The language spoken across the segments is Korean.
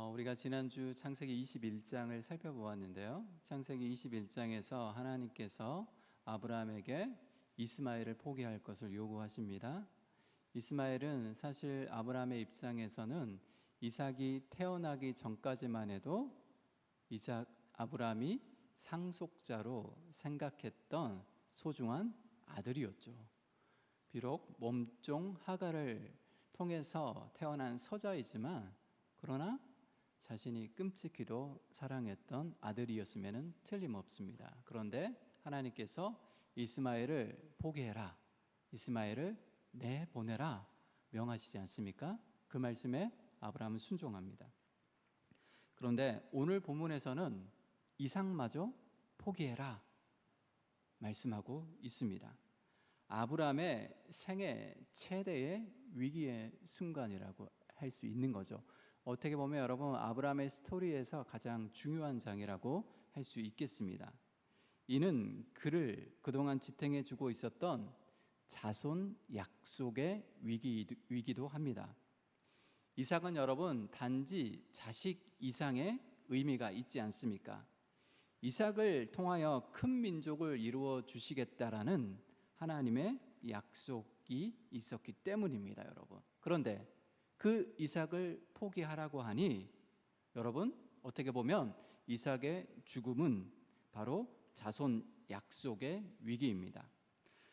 어, 우리가 지난주 창세기 21장을 살펴보았는데요. 창세기 21장에서 하나님께서 아브라함에게 이스마엘을 포기할 것을 요구하십니다. 이스마엘은 사실 아브라함의 입장에서는 이삭이 태어나기 전까지만 해도 이삭 아브라함이 상속자로 생각했던 소중한 아들이었죠. 비록 몸종 하가를 통해서 태어난 서자이지만 그러나 자신이 끔찍히도 사랑했던 아들이었으면 틀림없습니다. 그런데 하나님께서 이스마엘을 포기해라. 이스마엘을 내보내라. 명하시지 않습니까? 그 말씀에 아브라함은 순종합니다. 그런데 오늘 본문에서는 이삭마저 포기해라. 말씀하고 있습니다. 아브라함의 생애 최대의 위기의 순간이라고 할 수 있는 거죠. 어떻게 보면 여러분 아브라함의 스토리에서 가장 중요한 장이라고 할 수 있겠습니다. 이는 그를 그동안 지탱해 주고 있었던 자손 약속의 위기, 위기 도 합니다. 이삭은 여러분 단지 자식 이상의 의미가 있지 않습니까? 이삭을 통하여 큰 민족을 이루어 주시겠다라는 하나님의 약속이 있었기 때문입니다, 여러분. 그런데 그 이삭을 포기하라고 하니 여러분 어떻게 보면 이삭의 죽음은 바로 자손 약속의 위기입니다.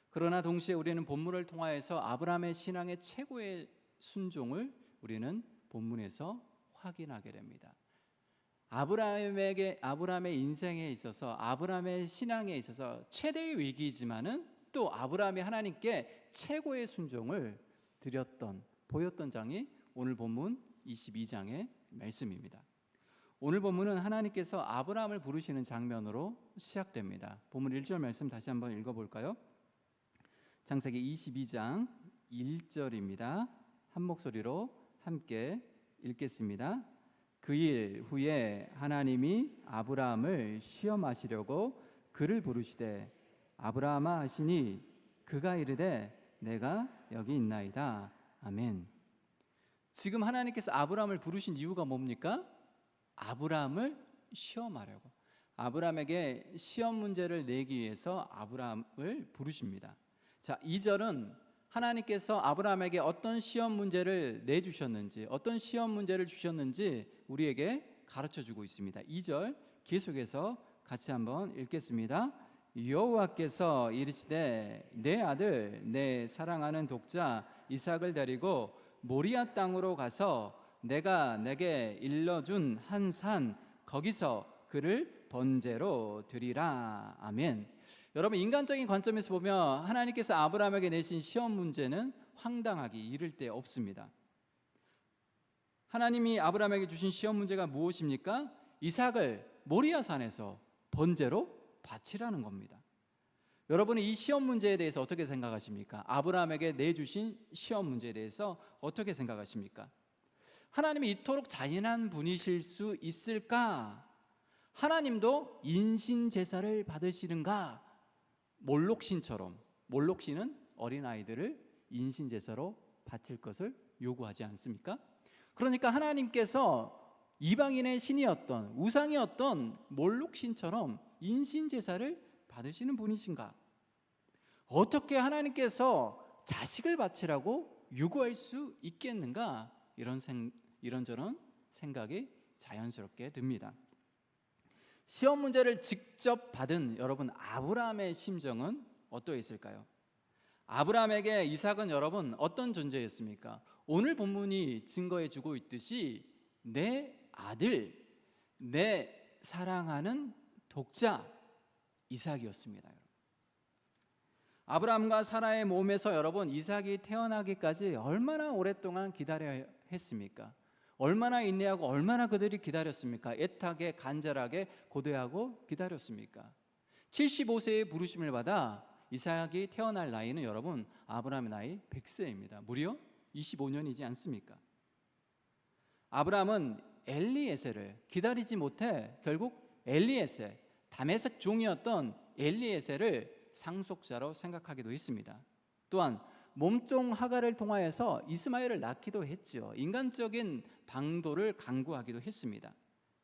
그러나 동시에 우리는 본문을 통하여서 아브라함의 신앙의 최고의 순종을 우리는 본문에서 확인하게 됩니다. 아브라함에게 아브라함의 인생에 있어서 아브라함의 신앙에 있어서 최대의 위기이지만은 또 아브라함이 하나님께 최고의 순종을 드렸던 보였던 장이 오늘 본문 22장의 말씀입니다. 오늘 본문은 하나님께서 아브라함을 부르시는 장면으로 시작됩니다. 본문 1절 말씀 다시 한번 읽어 볼까요? 창세기 22장 1절입니다. 한 목소리로 함께 읽겠습니다. 그 일 후에 하나님이 아브라함을 시험하시려고 그를 부르시되 아브라함아 하시니 그가 이르되 내가 여기 있나이다. 아멘. 지금 하나님께서 아브라함을 부르신 이유가 뭡니까? 아브라함을 시험하려고. 아브라함에게 시험 문제를 내기 위해서 아브라함을 부르십니다. 자, 2절은 하나님께서 아브라함에게 어떤 시험 문제를 내주셨는지, 어떤 시험 문제를 주셨는지 우리에게 가르쳐 주고 있습니다. 2절 계속해서 같이 한번 읽겠습니다. 여호와께서 이르시되 내 아들 내 사랑하는 독자 이삭을 데리고 모리아 땅으로 가서 내가 내게 일러준 한 산 거기서 그를 번제로 드리라 아멘. 여러분 인간적인 관점에서 보면 하나님께서 아브라함에게 내신 시험 문제는 황당하기 이를 데 없습니다. 하나님이 아브라함에게 주신 시험 문제가 무엇입니까? 이삭을 모리아 산에서 번제로 바치라는 겁니다. 여러분은 이 시험 문제에 대해서 어떻게 생각하십니까? 아브라함에게 내주신 시험 문제에 대해서 어떻게 생각하십니까? 하나님이 이토록 잔인한 분이실 수 있을까? 하나님도 인신 제사를 받으시는가? 몰록신처럼 몰록신은 어린 아이들을 인신 제사로 바칠 것을 요구하지 않습니까? 그러니까 하나님께서 이방인의 신이었던 우상이었던 몰록신처럼 인신 제사를 받으시는 분이신가? 어떻게 하나님께서 자식을 바치라고 요구할 수 있겠는가? 이런 생, 이런저런 생각이 자연스럽게 듭니다. 시험 문제를 직접 받은 여러분 아브라함의 심정은 어떠했을까요? 아브라함에게 이삭은 여러분 어떤 존재였습니까? 오늘 본문이 증거해 주고 있듯이 내 아들, 내 사랑하는 독자 이삭이었습니다. 아브라함과 사라의 몸에서 여러분 이삭이 태어나기까지 얼마나 오랫동안 기다려야 했습니까? 얼마나 인내하고 얼마나 그들이 기다렸습니까? 애타게 간절하게 고대하고 기다렸습니까? 75세의 부르심을 받아 이삭이 태어날 나이는 여러분 아브라함의 나이 100세입니다. 무려 25년이지 않습니까? 아브라함은 엘리에셀을 기다리지 못해 결국 엘리에셀 다메섹 종이었던 엘리에셀을 상속자로 생각하기도 했습니다. 또한 몸종 하가를 통하여서 이스마엘을 낳기도 했죠. 인간적인 방도를 강구하기도 했습니다.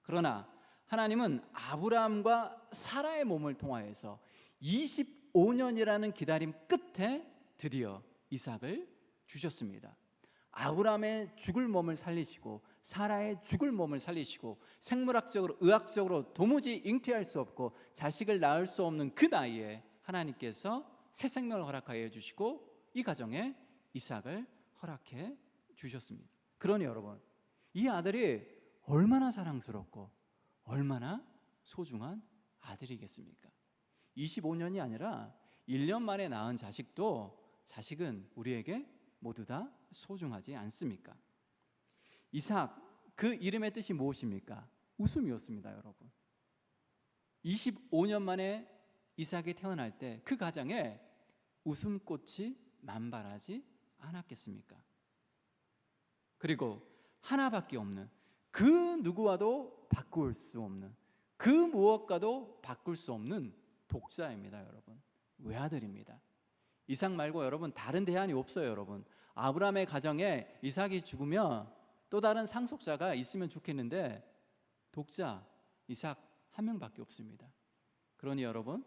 그러나 하나님은 아브라함과 사라의 몸을 통하여서 25년이라는 기다림 끝에 드디어 이삭을 주셨습니다. 아브라함의 죽을 몸을 살리시고 사라의 죽을 몸을 살리시고 생물학적으로 의학적으로 도무지 잉태할 수 없고 자식을 낳을 수 없는 그 나이에 하나님께서 새 생명을 허락하여 주시고 이 가정에 이삭을 허락해 주셨습니다. 그러니 여러분 이 아들이 얼마나 사랑스럽고 얼마나 소중한 아들이겠습니까? 25년이 아니라 1년 만에 낳은 자식도 자식은 우리에게 모두 다 소중하지 않습니까? 이삭 그 이름의 뜻이 무엇입니까? 웃음이었습니다, 여러분. 25년 만에 이삭이 태어날 때 그 가정에 웃음꽃이 만발하지 않았겠습니까? 그리고 하나밖에 없는 그 누구와도 바꿀 수 없는 그 무엇과도 바꿀 수 없는 독자입니다, 여러분. 외아들입니다. 이삭 말고 여러분 다른 대안이 없어요, 여러분. 아브라함의 가정에 이삭이 죽으면 또 다른 상속자가 있으면 좋겠는데 독자 이삭 한 명밖에 없습니다. 그러니 여러분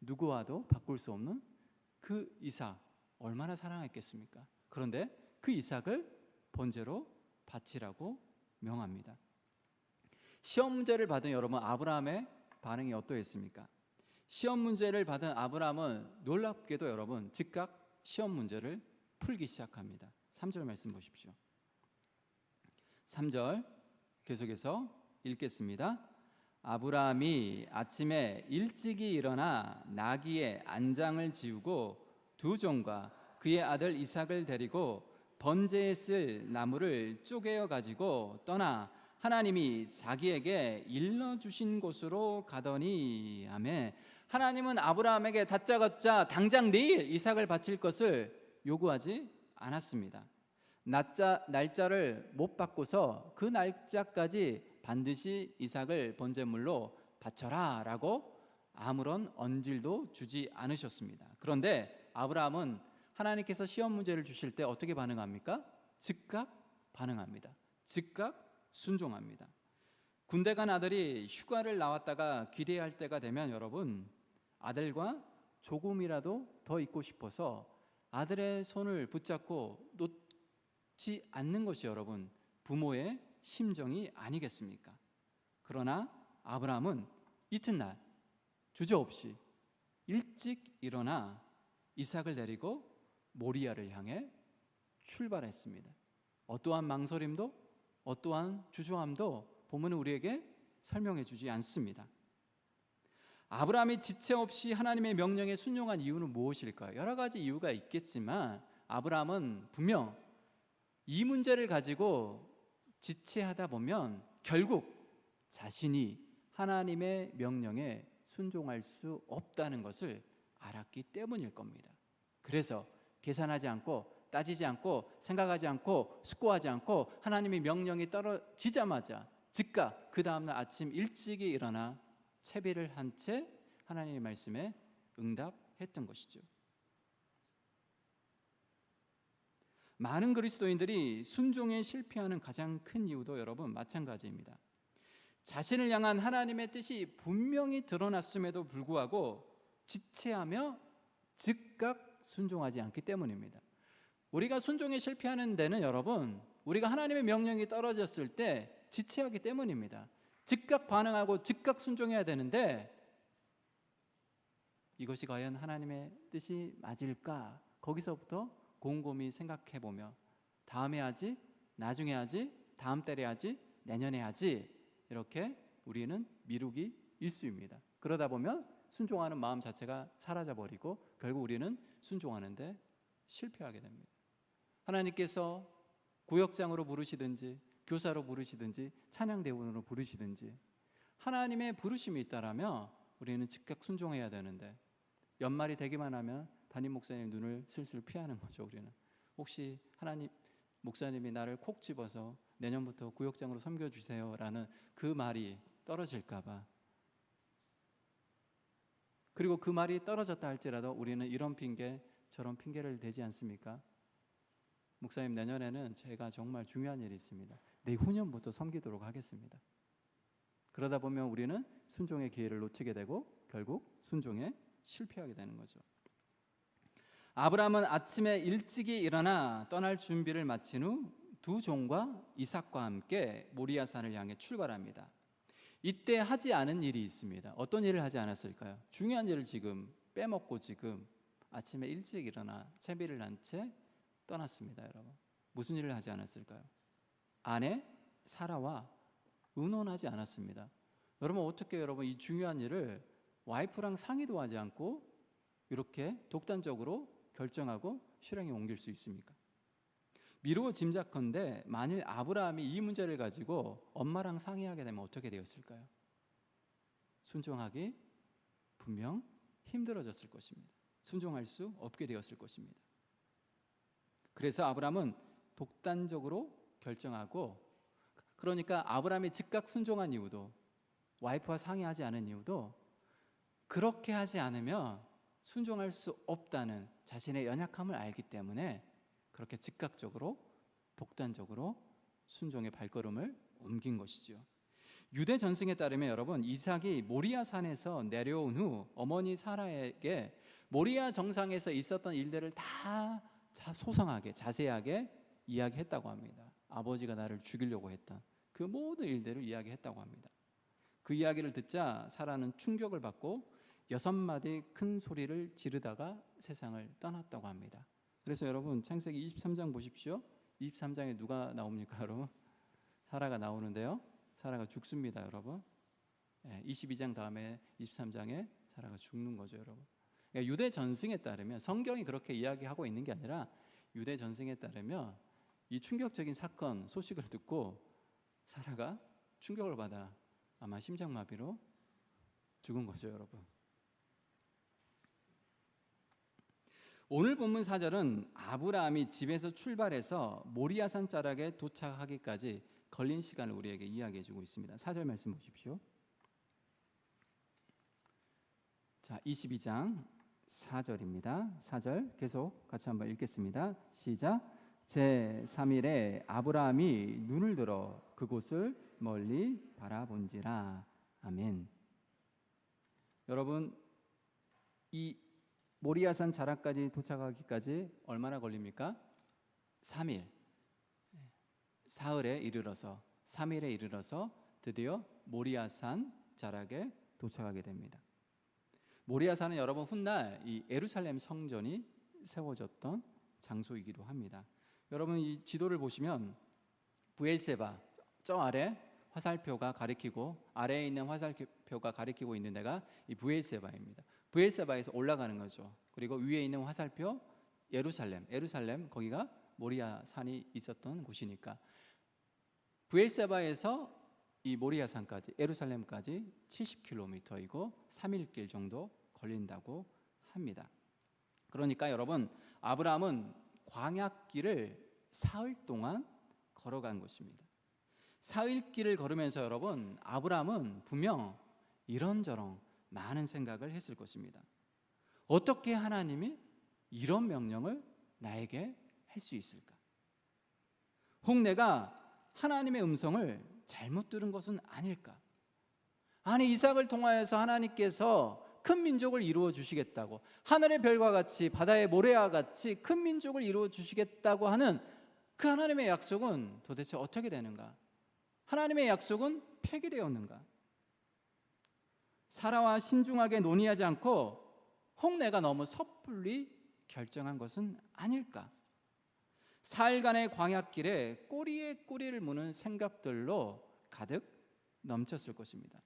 누구와도 바꿀 수 없는 그 이삭 얼마나 사랑했겠습니까? 그런데 그 이삭을 번제로 바치라고 명합니다. 시험 문제를 받은 여러분 아브라함의 반응이 어떠했습니까? 시험 문제를 받은 아브라함은 놀랍게도 여러분 즉각 시험 문제를 풀기 시작합니다. 3절 말씀 보십시오. 3절 계속해서 읽겠습니다. 아브라함이 아침에 일찍이 일어나 나귀의 안장을 지우고 두 종과 그의 아들 이삭을 데리고 번제에 쓸 나무를 쪼개어 가지고 떠나 하나님이 자기에게 일러 주신 곳으로 가더니 아멘. 하나님은 아브라함에게 다짜고짜 당장 내일 이삭을 바칠 것을 요구하지 않았습니다. 날짜, 날짜를 못 바꿔서 그 날짜까지 반드시 이삭을 번제물로 바쳐라 라고 아무런 언질도 주지 않으셨습니다. 그런데 아브라함은 하나님께서 시험 문제를 주실 때 어떻게 반응합니까? 즉각 반응합니다. 즉각 순종합니다. 군대 간 아들이 휴가를 나왔다가 기대할 때가 되면 여러분 아들과 조금이라도 더 있고 싶어서 아들의 손을 붙잡고 놓지 않는 것이 여러분 부모의 심정이 아니겠습니까? 그러나 아브라함은 이튿날 주저없이 일찍 일어나 이삭을 데리고 모리아를 향해 출발했습니다. 어떠한 망설임도 어떠한 주저함도 본문은 우리에게 설명해 주지 않습니다. 아브라함이 지체 없이 하나님의 명령에 순종한 이유는 무엇일까요? 여러 가지 이유가 있겠지만 아브라함은 분명 이 문제를 가지고 지체하다 보면 결국 자신이 하나님의 명령에 순종할 수 없다는 것을 알았기 때문일 겁니다. 그래서 계산하지 않고 따지지 않고 생각하지 않고 숙고하지 않고 하나님의 명령이 떨어지자마자 즉각 그 다음날 아침 일찍이 일어나 채비를 한 채 하나님의 말씀에 응답했던 것이죠. 많은 그리스도인들이 순종에 실패하는 가장 큰 이유도 여러분 마찬가지입니다. 자신을 향한 하나님의 뜻이 분명히 드러났음에도 불구하고 지체하며 즉각 순종하지 않기 때문입니다. 우리가 순종에 실패하는 데는 여러분, 우리가 하나님의 명령이 떨어졌을 때 지체하기 때문입니다. 즉각 반응하고 즉각 순종해야 되는데 이것이 과연 하나님의 뜻이 맞을까? 거기서부터 곰곰이 생각해 보며 다음에 하지, 나중에 하지, 다음 달에 하지, 내년에 하지 이렇게 우리는 미루기 일수입니다. 그러다 보면 순종하는 마음 자체가 사라져 버리고 결국 우리는 순종하는데 실패하게 됩니다. 하나님께서 구역장으로 부르시든지 교사로 부르시든지 찬양 대원으로 부르시든지 하나님의 부르심이 있다라면 우리는 즉각 순종해야 되는데 연말이 되기만 하면 담임 목사님 눈을 슬슬 피하는 거죠. 우리는 혹시 하나님 목사님이 나를 콕 집어서 내년부터 구역장으로 섬겨 주세요라는 그 말이 떨어질까봐 그리고 그 말이 떨어졌다 할지라도 우리는 이런 핑계 저런 핑계를 대지 않습니까? 목사님 내년에는 제가 정말 중요한 일이 있습니다. 내후년부터 섬기도록 하겠습니다. 그러다 보면 우리는 순종의 기회를 놓치게 되고 결국 순종에 실패하게 되는 거죠. 아브라함은 아침에 일찍이 일어나 떠날 준비를 마친 후 두 종과 이삭과 함께 모리아산을 향해 출발합니다. 이때 하지 않은 일이 있습니다. 어떤 일을 하지 않았을까요? 중요한 일을 지금 빼먹고 지금 아침에 일찍 일어나 채비를 난 채 떠났습니다, 여러분. 무슨 일을 하지 않았을까요? 아내 사라와 의논하지 않았습니다. 여러분 어떻게 여러분 이 중요한 일을 와이프랑 상의도 하지 않고 이렇게 독단적으로 결정하고 실행에 옮길 수 있습니까? 미루어 짐작컨대 만일 아브라함이 이 문제를 가지고 엄마랑 상의하게 되면 어떻게 되었을까요? 순종하기 분명 힘들어졌을 것입니다. 순종할 수 없게 되었을 것입니다. 그래서 아브라함은 독단적으로 결정하고 그러니까 아브라함이 즉각 순종한 이유도 와이프와 상의하지 않은 이유도 그렇게 하지 않으면 순종할 수 없다는 자신의 연약함을 알기 때문에 그렇게 즉각적으로 독단적으로 순종의 발걸음을 옮긴 것이지요. 유대 전승에 따르면 여러분 이삭이 모리아 산에서 내려온 후 어머니 사라에게 모리아 정상에서 있었던 일들을 다 소상하게 자세하게 이야기했다고 합니다. 아버지가 나를 죽이려고 했던 그 모든 일들을 이야기했다고 합니다. 그 이야기를 듣자 사라는 충격을 받고 여섯 마디 큰 소리를 지르다가 세상을 떠났다고 합니다. 그래서 여러분 창세기 23장 보십시오. 23장에 누가 나옵니까, 여러분? 사라가 나오는데요. 사라가 죽습니다, 여러분. 22장 다음에 23장에 사라가 죽는 거죠, 여러분. 그러니까 유대 전승에 따르면 성경이 그렇게 이야기하고 있는 게 아니라 유대 전승에 따르면 이 충격적인 사건 소식을 듣고 사라가 충격을 받아 아마 심장마비로 죽은 거죠, 여러분. 오늘 본문 사절은 아브라함이 집에서 출발해서 모리아산 자락에 도착하기까지 걸린 시간을 우리에게 이야기해 주고 있습니다. 사절 말씀 보십시오. 자, 22장 4절입니다. 4절 계속 같이 한번 읽겠습니다. 시작. 제 3일에 아브라함이 눈을 들어 그곳을 멀리 바라본지라. 아멘. 여러분 이 모리아산 자락까지 도착하기까지 얼마나 걸립니까? 3일. 사흘에 이르러서 3일에 이르러서 드디어 모리아산 자락에 도착하게 됩니다. 모리아산은 여러분 훗날 이 예루살렘 성전이 세워졌던 장소이기도 합니다. 여러분 이 지도를 보시면 부엘세바 저 아래 화살표가 가리키고 아래에 있는 화살표가 가리키고 있는 데가 이 부엘세바입니다. 부엘세바에서 올라가는 거죠. 그리고 위에 있는 화살표 예루살렘, 예루살렘 거기가 모리아 산이 있었던 곳이니까 부엘세바에서 이 모리아 산까지 예루살렘까지 70km이고 3일길 정도 걸린다고 합니다. 그러니까 여러분 아브라함은 광야길을 사흘 동안 걸어간 것입니다. 사흘길을 걸으면서 여러분 아브라함은 분명 이런저런 많은 생각을 했을 것입니다. 어떻게 하나님이 이런 명령을 나에게 할 수 있을까? 혹 내가 하나님의 음성을 잘못 들은 것은 아닐까? 아니 이삭을 통하여서 하나님께서 큰 민족을 이루어 주시겠다고 하늘의 별과 같이 바다의 모래와 같이 큰 민족을 이루어 주시겠다고 하는 그 하나님의 약속은 도대체 어떻게 되는가? 하나님의 약속은 폐기되었는가? 사라와 신중하게 논의하지 않고 혹 내가 너무 섣불리 결정한 것은 아닐까? 사일간의 광약길에 꼬리에 꼬리를 무는 생각들로 가득 넘쳤을 것입니다.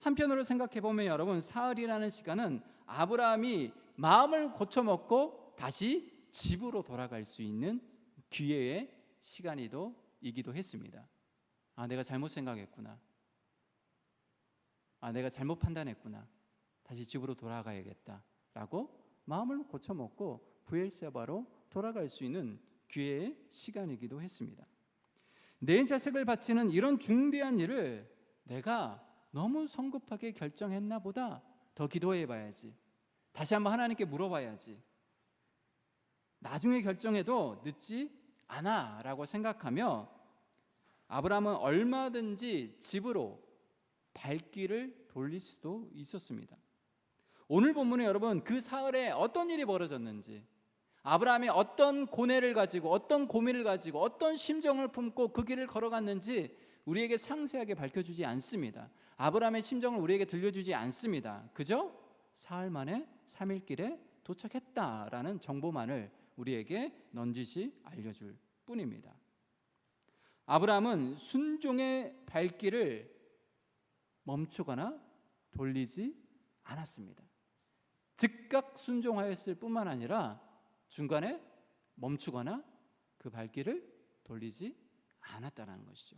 한편으로 생각해 보면 여러분 사흘이라는 시간은 아브라함이 마음을 고쳐먹고 다시 집으로 돌아갈 수 있는 기회의 시간이도 이기도 했습니다. 아 내가 잘못 생각했구나. 아, 내가 잘못 판단했구나. 다시 집으로 돌아가야겠다라고 마음을 고쳐먹고 부엘세바로 돌아갈 수 있는 기회의 시간이기도 했습니다. 내 자식을 바치는 이런 중대한 일을 내가 너무 성급하게 결정했나 보다 더 기도해 봐야지. 다시 한번 하나님께 물어봐야지. 나중에 결정해도 늦지 않아 라고 생각하며 아브라함은 얼마든지 집으로 발길을 돌릴 수도 있었습니다. 오늘 본문에 여러분 그 사흘에 어떤 일이 벌어졌는지 아브라함이 어떤 고뇌를 가지고 어떤 고민을 가지고 어떤 심정을 품고 그 길을 걸어갔는지 우리에게 상세하게 밝혀주지 않습니다. 아브라함의 심정을 우리에게 들려주지 않습니다. 그저 사흘 만에 3일 길에 도착했다라는 정보만을 우리에게 넌지시 알려줄 뿐입니다. 아브라함은 순종의 발길을 멈추거나 돌리지 않았습니다. 즉각 순종하였을 뿐만 아니라 중간에 멈추거나 그 발길을 돌리지 않았다는 것이죠.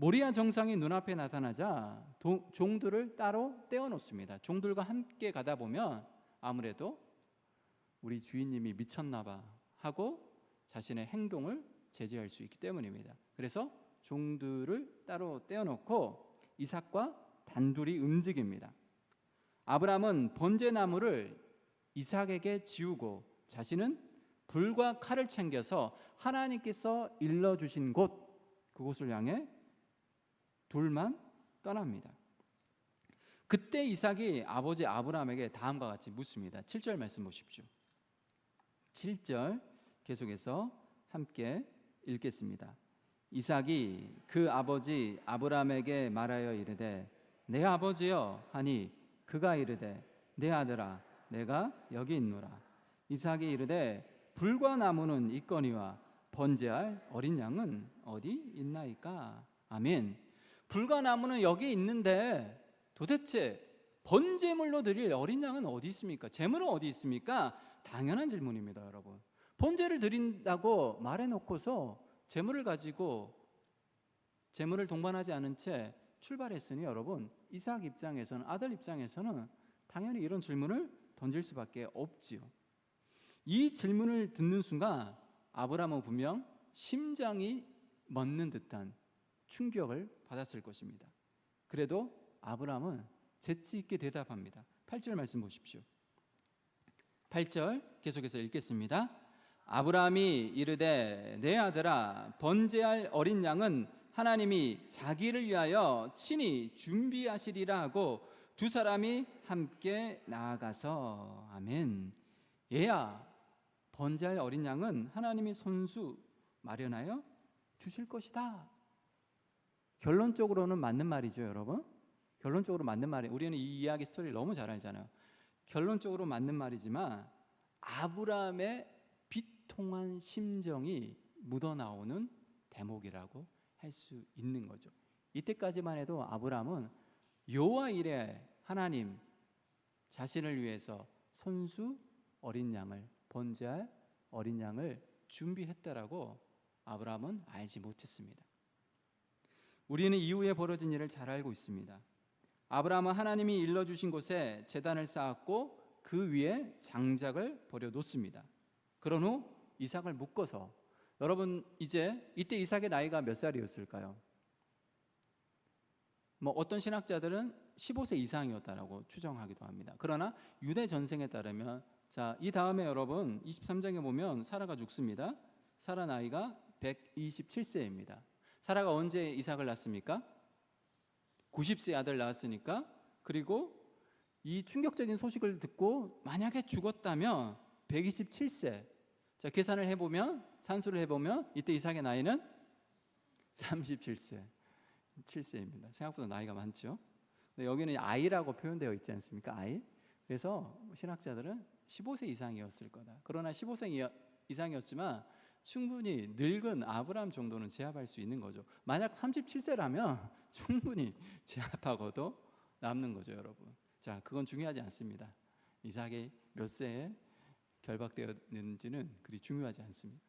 모리아 정상이 눈앞에 나타나자 도, 종들을 따로 떼어놓습니다. 종들과 함께 가다 보면 아무래도 우리 주인님이 미쳤나 봐 하고 자신의 행동을 제지할 수 있기 때문입니다. 그래서 종들을 따로 떼어놓고 이삭과 단둘이 움직입니다. 아브라함은 번제나무를 이삭에게 지우고 자신은 불과 칼을 챙겨서 하나님께서 일러 주신 곳 그곳을 향해 둘만 떠납니다. 그때 이삭이 아버지 아브라함에게 다음과 같이 묻습니다. 7절 말씀 보십시오. 7절 계속해서 함께 읽겠습니다. 이삭이 그 아버지 아브라함에게 말하여 이르되 내 아버지여 하니 그가 이르되 내 아들아 내가 여기 있노라 이삭이 이르되 불과 나무는 있거니와 번제할 어린 양은 어디 있나이까 아멘 불과 나무는 여기 있는데 도대체 번제물로 드릴 어린 양은 어디 있습니까? 제물은 어디 있습니까? 당연한 질문입니다, 여러분. 번제를 드린다고 말해 놓고서 제물을 가지고 제물을 동반하지 않은 채 출발했으니 여러분 이삭 입장에서는 아들 입장에서는 당연히 이런 질문을 던질 수밖에 없지요. 이 질문을 듣는 순간 아브라함은 분명 심장이 멎는 듯한 충격을 받았을 것입니다. 그래도 아브라함은 재치 있게 대답합니다. 8절 말씀 보십시오. 8절 계속해서 읽겠습니다. 아브라함이 이르되 내 아들아 번제할 어린 양은 하나님이 자기를 위하여 친히 준비하시리라 하고 두 사람이 함께 나아가서 아멘. 얘야 번제할 어린 양은 하나님이 손수 마련하여 주실 것이다. 결론적으로는 맞는 말이죠, 여러분. 결론적으로 맞는 말이. 우리는 이 이야기 스토리를 너무 잘 알잖아요. 결론적으로 맞는 말이지만 아브라함의 비통한 심정이 묻어나오는 대목이라고 할 수 있는 거죠. 이때까지만 해도 아브라함은 여호와 이래 하나님 자신을 위해서 손수 어린 양을 번제할 어린 양을 준비했다라고 아브라함은 알지 못했습니다. 우리는 이후에 벌어진 일을 잘 알고 있습니다. 아브라함은 하나님이 일러 주신 곳에 제단을 쌓았고 그 위에 장작을 버려 놓습니다. 그런 후 이삭을 묶어서 여러분 이제 이때 이삭의 나이가 몇 살이었을까요? 뭐 어떤 신학자들은 15세 이상이었다라고 추정하기도 합니다. 그러나 유대 전생에 따르면 자, 이 다음에 여러분 23장에 보면 사라가 죽습니다. 사라 나이가 127세입니다. 사라가 언제 이삭을 낳습니까? 90세 아들 낳았으니까 그리고 이 충격적인 소식을 듣고 만약에 죽었다면 127세. 자, 계산을 해 보면 산수를 해 보면 이때 이삭의 나이는 37세. 7세입니다. 생각보다 나이가 많죠. 여기는 아이라고 표현되어 있지 않습니까? 아이. 그래서 신학자들은 15세 이상이었을 거다. 그러나 15세 이상이었지만 충분히 늙은 아브라함 정도는 제압할 수 있는 거죠. 만약 37세라면 충분히 제압하고도 남는 거죠, 여러분. 자, 그건 중요하지 않습니다. 이삭이 몇 세에 결박되었는지는 그리 중요하지 않습니다.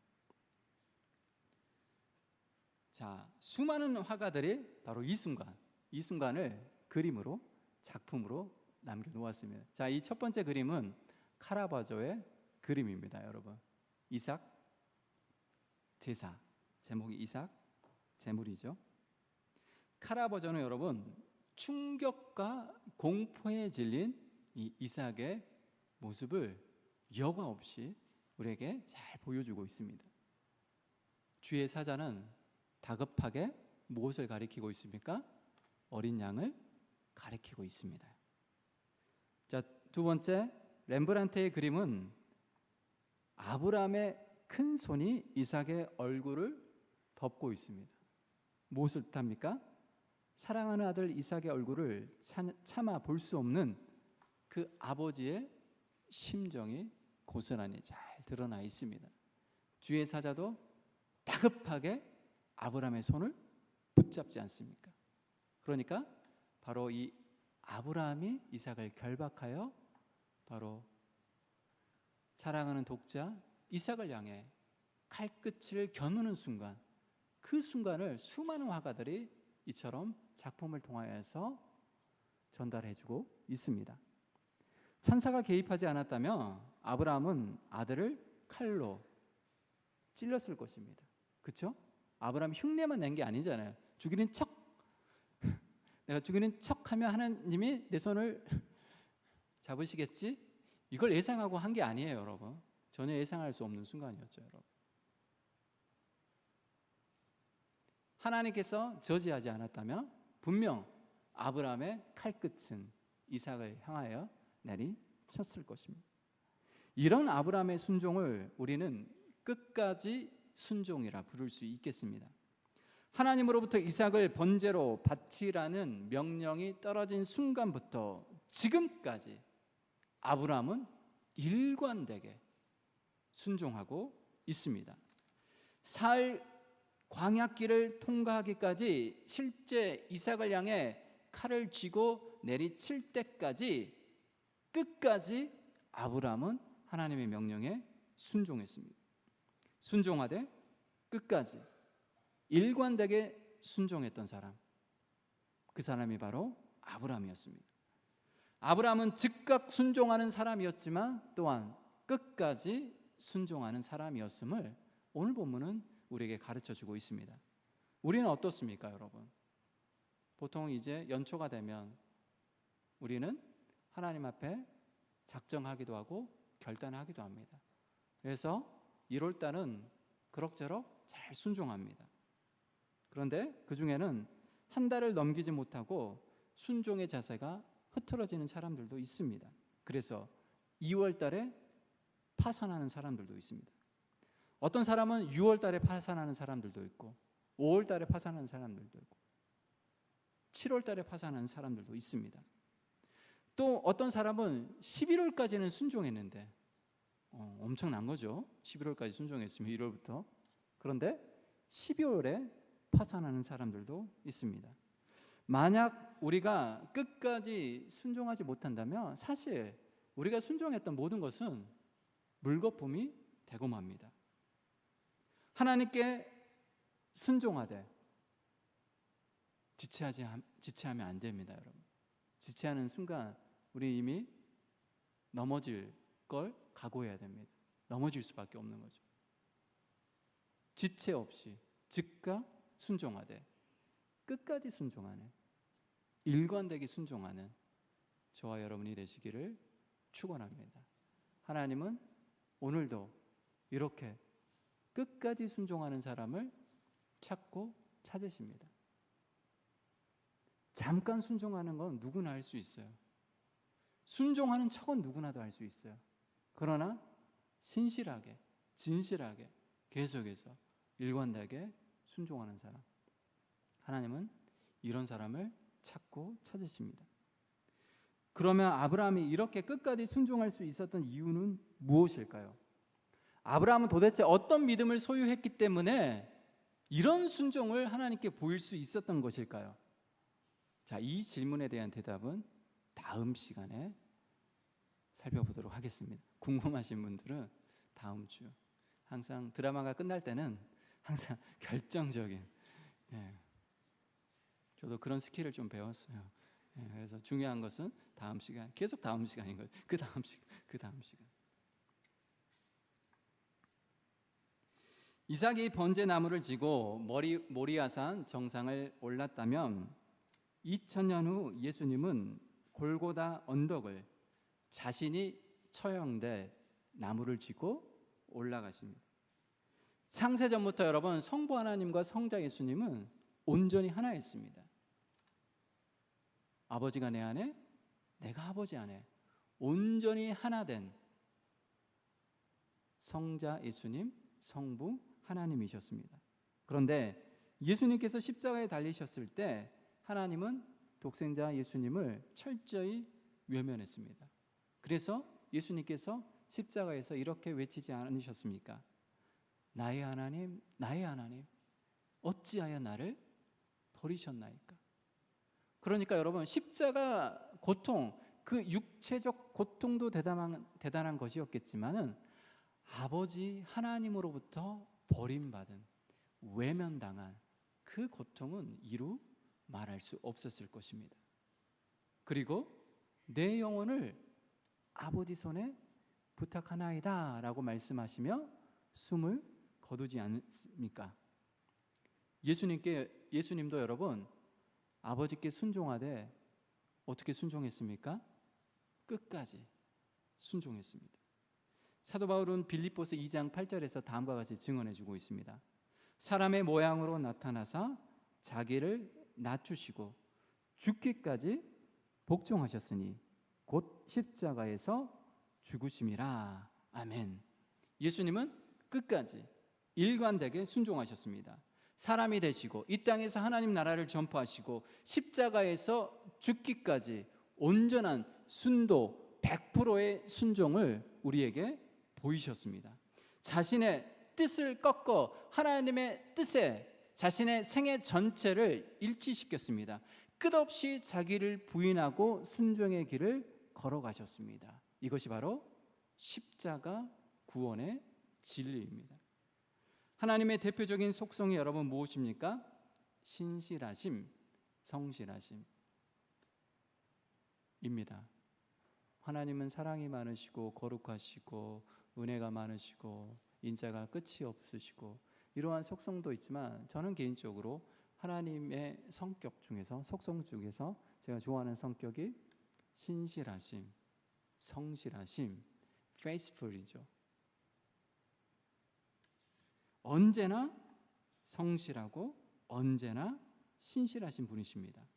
자, 수많은 화가들이 바로 이 순간, 이 순간을 그림으로 작품으로 남겨 놓았습니다. 자, 이 첫 번째 그림은 카라바조의 그림입니다, 여러분. 이삭 제사 제목이 이삭 제물이죠. 카라바조는 여러분 충격과 공포에 질린 이 이삭의 모습을 여과 없이 우리에게 잘 보여주고 있습니다. 주의 사자는 다급하게 무엇을 가리키고 있습니까? 어린 양을 가리키고 있습니다. 자, 두 번째 렘브란트의 그림은 아브라함의 큰 손이 이삭의 얼굴을 덮고 있습니다. 무엇을 뜻합니까? 사랑하는 아들 이삭의 얼굴을 참- 참아 볼 수 없는 그 아버지의 심정이 고스란히 잘 드러나 있습니다. 주의 사자도 다급하게 아브라함의 손을 붙잡지 않습니까? 그러니까 바로 이 아브라함이 이삭을 결박하여 바로 사랑하는 독자 이삭을 향해 칼끝을 겨누는 순간 그 순간을 수많은 화가들이 이처럼 작품을 통하여서 전달해주고 있습니다. 천사가 개입하지 않았다면 아브라함은 아들을 칼로 찔렀을 것입니다. 그렇죠? 아브라함이 흉내만 낸 게 아니잖아요. 죽이는 척 내가 죽이는 척하면 하나님이 내 손을 잡으시겠지? 이걸 예상하고 한 게 아니에요, 여러분. 전혀 예상할 수 없는 순간이었죠, 여러분. 하나님께서 저지하지 않았다면 분명 아브라함의 칼끝은 이삭을 향하여 내리쳤을 것입니다. 이런 아브라함의 순종을 우리는 끝까지 순종이라 부를 수 있겠습니다. 하나님으로부터 이삭을 번제로 바치라는 명령이 떨어진 순간부터 지금까지 아브라함은 일관되게 순종하고 있습니다. 살 광약길을 통과하기까지 실제 이삭을 향해 칼을 쥐고 내리칠 때까지 끝까지 아브라함은 하나님의 명령에 순종했습니다. 순종하되 끝까지 일관되게 순종했던 사람 그 사람이 바로 아브라함이었습니다. 아브라함은 즉각 순종하는 사람이었지만 또한 끝까지 순종하는 사람이었음을 오늘 본문은 우리에게 가르쳐 주고 있습니다. 우리는 어떻습니까, 여러분? 보통 이제 연초가 되면 우리는 하나님 앞에 작정하기도 하고 결단하기도 합니다. 그래서 1월 달은 그럭저럭 잘 순종합니다. 그런데 그 중에는 한 달을 넘기지 못하고 순종의 자세가 흐트러지는 사람들도 있습니다. 그래서 2월 달에 파산하는 사람들도 있습니다. 어떤 사람은 6월 달에 파산하는 사람들도 있고 5월 달에 파산하는 사람들도 있고 7월 달에 파산하는 사람들도 있습니다. 또 어떤 사람은 11월까지는 순종했는데 어, 엄청난 거죠. 11월까지 순종했으면 1월부터. 그런데 12월에 파산하는 사람들도 있습니다. 만약 우리가 끝까지 순종하지 못한다면 사실 우리가 순종했던 모든 것은 물거품이 되고 맙니다. 하나님께 순종하되 지체하지 지체하면 안 됩니다, 여러분. 지체하는 순간 우리 이미 넘어질 걸 각오해야 됩니다. 넘어질 수밖에 없는 거죠. 지체 없이 즉각 순종하되 끝까지 순종하는 일관되게 순종하는 저와 여러분이 되시기를 축원합니다. 하나님은 오늘도 이렇게 끝까지 순종하는 사람을 찾고 찾으십니다. 잠깐 순종하는 건 누구나 할 수 있어요. 순종하는 척은 누구나도 할 수 있어요. 그러나 신실하게, 진실하게 계속해서 일관되게 순종하는 사람. 하나님은 이런 사람을 찾고 찾으십니다. 그러면 아브라함이 이렇게 끝까지 순종할 수 있었던 이유는 무엇일까요? 아브라함은 도대체 어떤 믿음을 소유했기 때문에 이런 순종을 하나님께 보일 수 있었던 것일까요? 자, 이 질문에 대한 대답은 다음 시간에 살펴보도록 하겠습니다. 궁금하신 분들은 다음 주 항상 드라마가 끝날 때는 항상 결정적인 예, 저도 그런 스킬을 좀 배웠어요. 예, 그래서 중요한 것은 다음 시간 계속 다음 시간인 거예요. 그 다음 시간 그 다음 시간. 이삭이 번제 나무를 지고 머리 모리아산 정상을 올랐다면 2000년 후 예수님은 골고다 언덕을 자신이 처형돼 나무를 쥐고 올라가십니다. 창세 전부터 여러분 성부 하나님과 성자 예수님은 온전히 하나였습니다. 아버지가 내 안에 내가 아버지 안에 온전히 하나 된 성자 예수님, 성부 하나님이셨습니다. 그런데 예수님께서 십자가에 달리셨을 때 하나님은 독생자 예수님을 철저히 외면했습니다. 그래서 예수님께서 십자가에서 이렇게 외치지 않으셨습니까? 나의 하나님, 나의 하나님, 어찌하여 나를 버리셨나이까? 그러니까 여러분 십자가 고통, 그 육체적 고통도 대단한 대단한 것이었겠지만은 아버지 하나님으로부터 버림받은 외면당한 그 고통은 이루 말할 수 없었을 것입니다. 그리고 내 영혼을 아버지 손에 부탁하나이다 라고 말씀하시며 숨을 거두지 않습니까? 예수님께 예수님도 여러분 아버지께 순종하되 어떻게 순종했습니까? 끝까지 순종했습니다. 사도 바울은 빌립보서 2장 8절에서 다음과 같이 증언해 주고 있습니다. 사람의 모양으로 나타나사 자기를 낮추시고 죽기까지 복종하셨으니 곧 십자가에서 죽으심이라. 아멘. 예수님은 끝까지 일관되게 순종하셨습니다. 사람이 되시고 이 땅에서 하나님 나라를 전파하시고 십자가에서 죽기까지 온전한 순도 100%의 순종을 우리에게 보이셨습니다. 자신의 뜻을 꺾어 하나님의 뜻에 자신의 생애 전체를 일치시켰습니다. 끝없이 자기를 부인하고 순종의 길을 걸어가셨습니다. 이것이 바로 십자가 구원의 진리입니다. 하나님의 대표적인 속성이 여러분 무엇입니까? 신실하심, 성실하심. 입니다. 하나님은 사랑이 많으시고 거룩하시고 은혜가 많으시고 인자가 끝이 없으시고 이러한 속성도 있지만 저는 개인적으로 하나님의 성격 중에서 속성 중에서 제가 좋아하는 성격이 신실하심, 성실하심, faithful이죠. 언제나 성실하고 언제나 신실하신 분이십니다.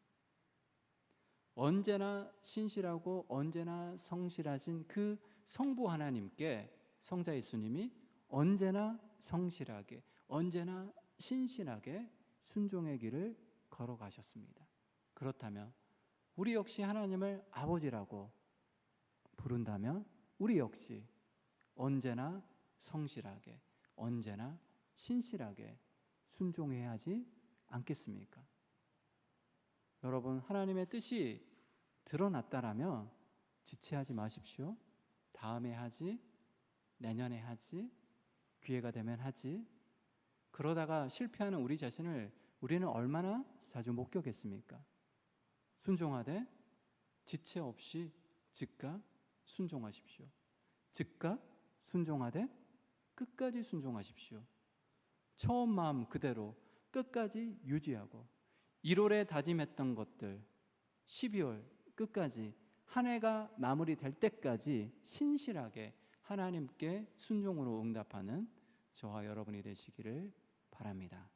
언제나 신실하고 언제나 성실하신 그 성부 하나님께 성자 예수님이 언제나 성실하게 언제나 신실하게 순종의 길을 걸어가셨습니다. 그렇다면 우리 역시 하나님을 아버지라고 부른다면 우리 역시 언제나 성실하게 언제나 신실하게 순종해야 하지 않겠습니까? 여러분 하나님의 뜻이 드러났다라면 지체하지 마십시오. 다음에 하지, 내년에 하지, 기회가 되면 하지. 그러다가 실패하는 우리 자신을 우리는 얼마나 자주 목격했습니까? 순종하되 지체 없이 즉각 순종하십시오. 즉각 순종하되 끝까지 순종하십시오. 처음 마음 그대로 끝까지 유지하고 1월에 다짐했던 것들 12월 끝까지 한 해가 마무리될 때까지 신실하게 하나님께 순종으로 응답하는 저와 여러분이 되시기를 바랍니다.